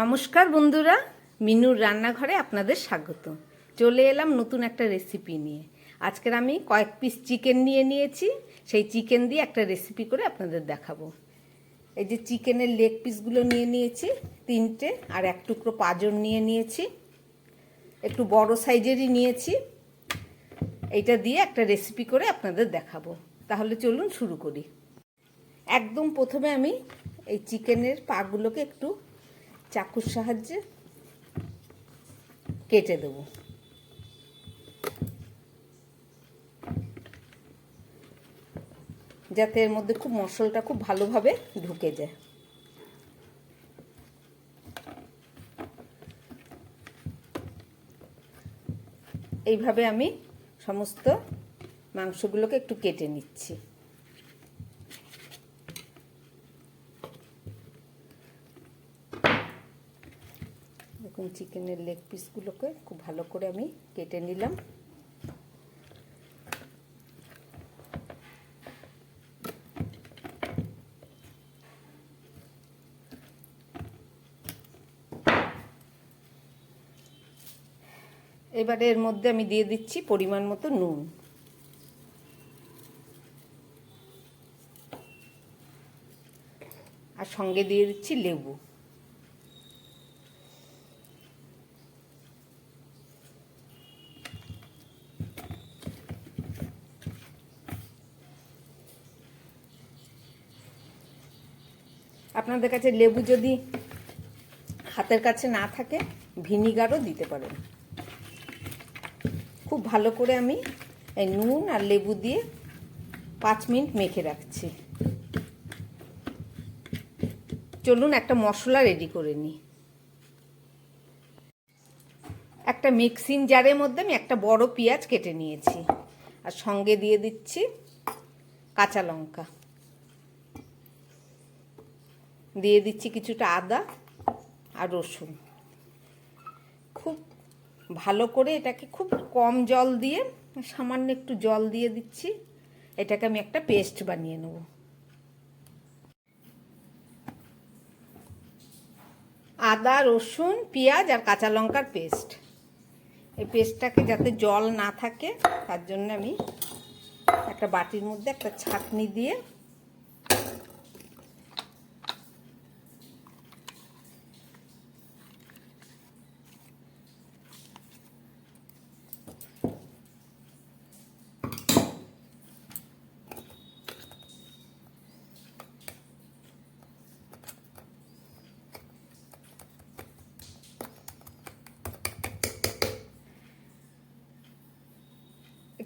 নমস্কার বন্ধুরা, মিনুর রান্নাঘরে আপনাদের স্বাগত। চলে এলাম নতুন একটা রেসিপি নিয়ে। আজকের আমি কয়েক পিস চিকেন নিয়ে নিয়েছি, সেই চিকেন দিয়ে একটা রেসিপি করে আপনাদের দেখাবো। এই যে চিকেনের লেগ পিসগুলো নিয়ে নিয়েছি, তিনটে আর এক টুকরো পাঁজন নিয়ে নিয়েছি। একটু বড় সাইজেরই নিয়েছি। এইটা দিয়ে একটা রেসিপি করে আপনাদের দেখাবো। তাহলে চলুন শুরু করি। একদম প্রথমে আমি এই চিকেনের পাগুলোকে একটু চাকুর সাহায্যে কেটে দেব। যাতে এর মধ্যে খুব মশলাটা খুব ভালোভাবে ঢুকে যায়। এইভাবে আমি সমস্ত মাংসগুলোকে একটু কেটে নিচ্ছি। দেখুন চিকেনের লেগ পিসগুলোকে খুব ভালো করে আমি কেটে নিলাম। এবারে এর মধ্যে আমি দিয়ে দিচ্ছি পরিমাণ মতো নুন। আর সঙ্গে দিয়ে দিচ্ছি লেবু। আপনাদের কাছে লেবু যদি হাতের কাছে না থাকে, ভিনিগারও দিতে পারেন। খুব ভালো করে আমি এই নুন আর লেবু দিয়ে পাঁচ মিনিট মেখে রাখছি। চলুন একটা মশলা রেডি করে নিই। একটা মিক্সিং জারের মধ্যে আমি একটা বড় পেঁয়াজ কেটে নিয়েছি। আর সঙ্গে দিয়ে দিচ্ছি কাঁচা লঙ্কা। দিয়ে দিচ্ছি কিছুটা আদা আর রসুন। খুব ভালো করে এটাকে খুব কম জল দিয়ে, সামান্য একটু জল দিয়ে দিচ্ছি। এটাকে আমি একটা পেস্ট বানিয়ে নেব। আদা, রসুন, পেঁয়াজ আর কাঁচা লঙ্কার পেস্ট। এই পেস্টটাকে যাতে জল না থাকে, তার জন্য আমি একটা বাটির মধ্যে একটা ছাঁকনি দিয়ে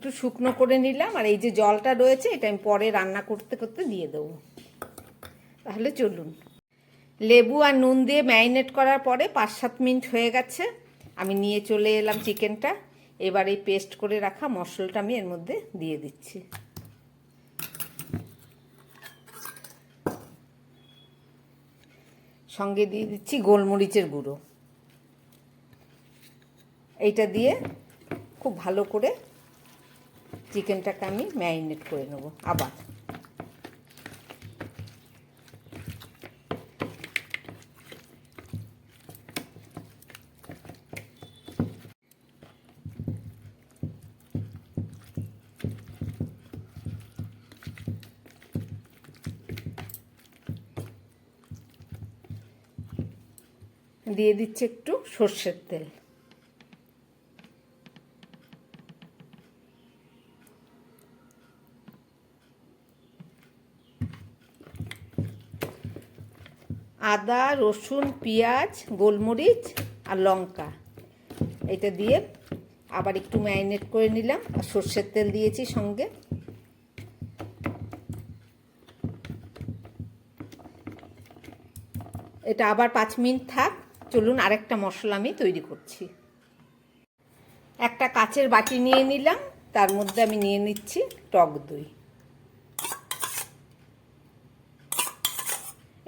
একটু শুকনো করে নিলাম, আর এই যে জলটা রয়েছে, এটা আমি পরে রান্না করতে করতে দিয়ে দেবো। তাহলে চলুন। লেবু আর নুন দিয়ে ম্যারিনেট করার পরে পাঁচ সাত মিনিট হয়ে গেছে, আমি নিয়ে চলে এলাম চিকেনটা। এবার এই পেস্ট করে রাখা মশলাটা আমি এর মধ্যে দিয়ে দিচ্ছি। সঙ্গে দিয়ে দিচ্ছি গোলমরিচের গুঁড়ো। এইটা দিয়ে খুব ভালো করে চিকেনটাকে আমি ম্যারিনেট করে নেব আবার। দিয়ে দিচ্ছি একটু সর্ষের তেল। আদা, রসুন, পেঁয়াজ, গোলমরিচ আর লঙ্কা। এটা দিয়ে আবার একটু ম্যারিনেট করে নিলাম আর সর্ষের তেল দিয়েছি সঙ্গে। এটা আবার পাঁচ মিনিট থাক। চলুন আরেকটা মশলা আমি তৈরি করছি। একটা কাচের বাটি নিয়ে নিলাম। তার মধ্যে আমি নিয়ে নিচ্ছি টক দই।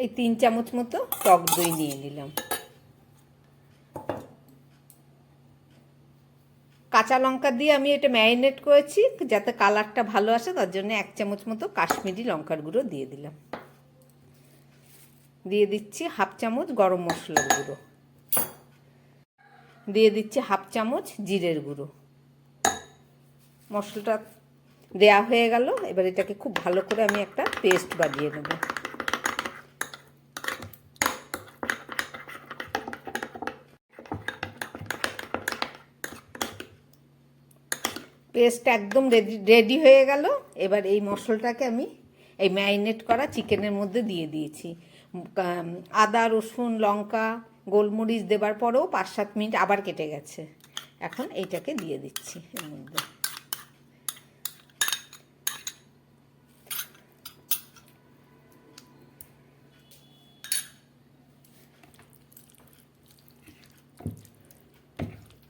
এই তিন চামচ মতো টক দই নিয়ে নিলাম। কাঁচা লঙ্কা দিয়ে আমি এটা ম্যারিনেট করেছি, যাতে কালারটা ভালো আসে, তার জন্য এক চামচ মতো কাশ্মীরি লঙ্কার গুঁড়ো দিয়ে দিলাম। দিয়ে দিচ্ছি হাফ চামচ গরম মশলার গুঁড়ো। দিয়ে দিচ্ছি হাফ চামচ জিরের গুঁড়ো। মশলাটা দেয়া হয়ে গেল, এবার এটাকে খুব ভালো করে আমি একটা পেস্ট বানিয়ে নেব। পেস্ট একদম রেডি রেডি হয়ে গেল। এবার এই মশলাটাকে আমি এই ম্যারিনেট করা চিকেনের মধ্যে দিয়ে দিয়েছি। আদা, রসুন, লঙ্কা, গোলমরিচ দেবার পরেও পাঁচ সাত মিনিট আবার কেটে গেছে। এখন এইটাকে দিয়ে দিচ্ছি এর মধ্যে।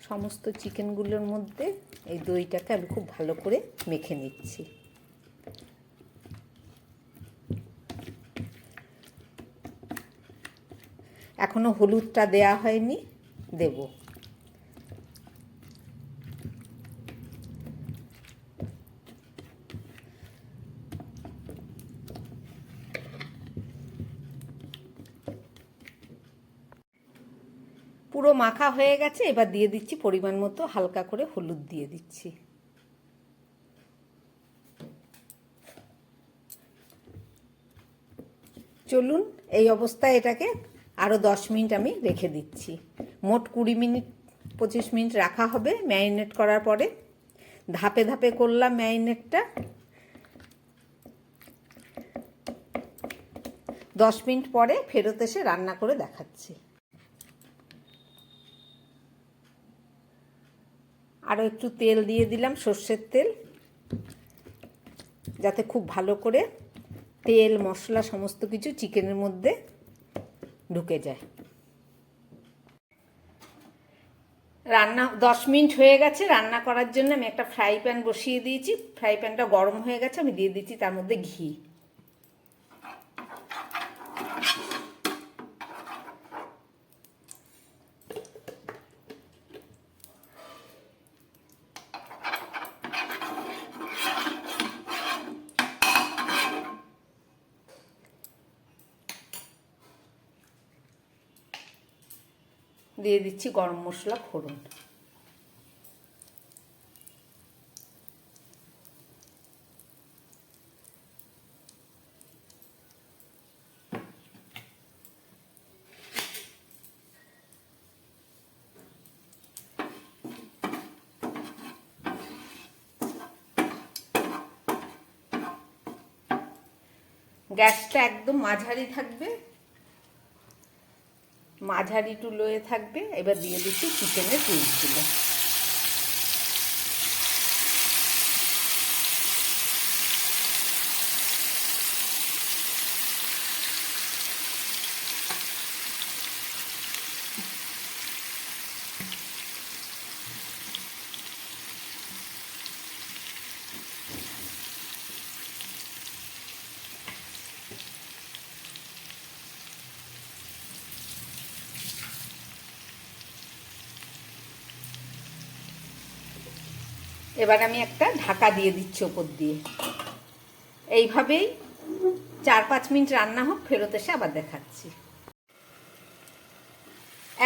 সমস্ত চিকেনগুলোর মধ্যে এই দইটাকে আমি খুব ভালো করে মেখে নিচ্ছি। এখনও হলুদটা দেয়া হয়নি, দেব। পুরো মাখা হয়ে গেছে, এবার দিয়ে দিচ্ছি পরিমাণ মতো হালকা করে হলুদ দিয়ে দিচ্ছি। চলুন, এই অবস্থায় এটাকে আরও দশ মিনিট আমি রেখে দিচ্ছি। মোট কুড়ি মিনিট, পঁচিশ মিনিট রাখা হবে ম্যারিনেট করার পরে। ধাপে ধাপে করলাম ম্যারিনেটটা। দশ মিনিট পরে ফেরত এসে রান্না করে দেখাচ্ছি। আরও একটু তেল দিয়ে দিলাম, সর্ষের তেল। যাতে খুব ভালো করে তেল, মশলা, সমস্ত কিছু চিকেনের মধ্যে ঢুকে যায়। রান্না দশ মিনিট হয়ে গেছে, রান্না করার জন্য আমি একটা ফ্রাই প্যান বসিয়ে দিয়েছি। ফ্রাই প্যানটা গরম হয়ে গেছে, আমি দিয়ে দিচ্ছি তার মধ্যে ঘি। দিয়ে দিচ্ছি গরম মশলা ফোড়ন। গ্যাসটা একদম মাঝারি থাকবে। মাঝারি টুলোয়ে থাকবে এবার দিয়ে দিচ্ছি চিকেনের পিসগুলো এবার আমি একটা ঢাকা দিয়ে দিচ্ছি ওপর দিয়ে। এইভাবেই চার পাঁচ মিনিট রান্না হোক, ফেরত এসে আবার দেখাচ্ছি।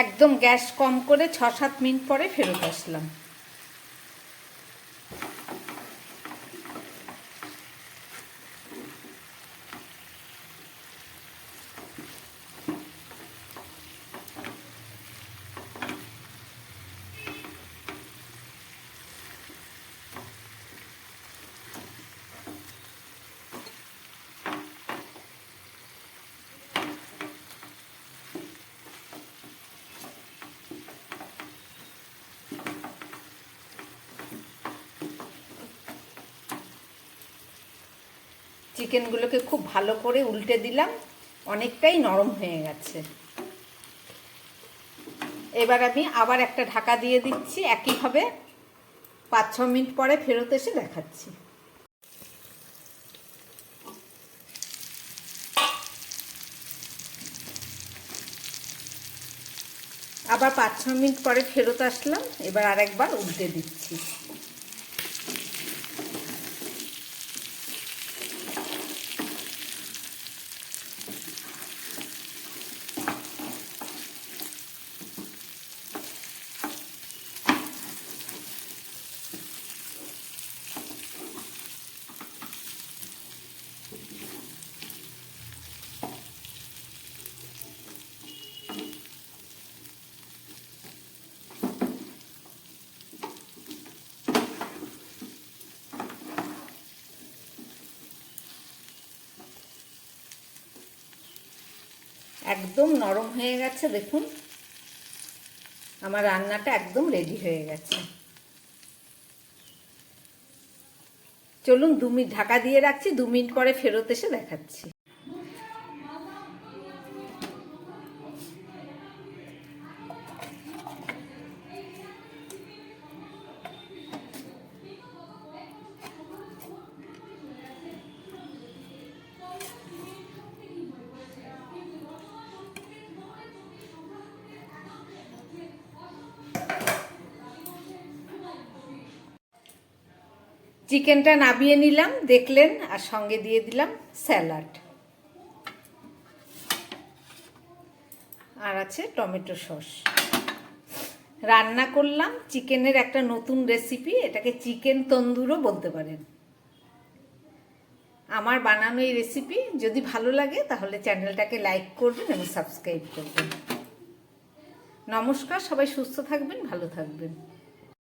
একদম গ্যাস কম করে ছ সাত মিনিট পরে ফেরত আসলাম। চিকেনগুলোকে খুব ভালো করে উল্টে দিলাম, অনেকটাই নরম হয়ে গেছে। এবার আমি আবার একটা ঢাকা দিয়ে দিচ্ছি, একইভাবে পাঁচ ছ মিনিট পরে ফেরত এসে দেখাচ্ছি। আবার পাঁচ ছ মিনিট পরে ফেরত আসলাম, এবার আরেকবার উল্টে দিচ্ছি। একদম নরম হয়ে গেছে, দেখুন। আমার রান্নাটা একদম রেডি হয়ে গেছে। চলুন দু মিনিট, ঢাকা দিয়ে রাখছি, দু মিনিট পরে ফেরত এসে দেখাচ্ছি। চিকেনটা নাবিয়ে নিলাম, দেখলেন, আর সঙ্গে দিয়ে দিলাম স্যালাড। আর আছে টমেটো সস। রান্না করলাম, চিকেনের একটা নতুন রেসিপি, এটাকে চিকেন তন্দুরও বলতে পারেন। আমার বানানো এই রেসিপি, যদি ভালো লাগে, তাহলে চ্যানেলটাকে লাইক করবেন এবং সাবস্ক্রাইব করবেন। নমস্কার, সবাই সুস্থ থাকবেন, ভালো থাকবেন।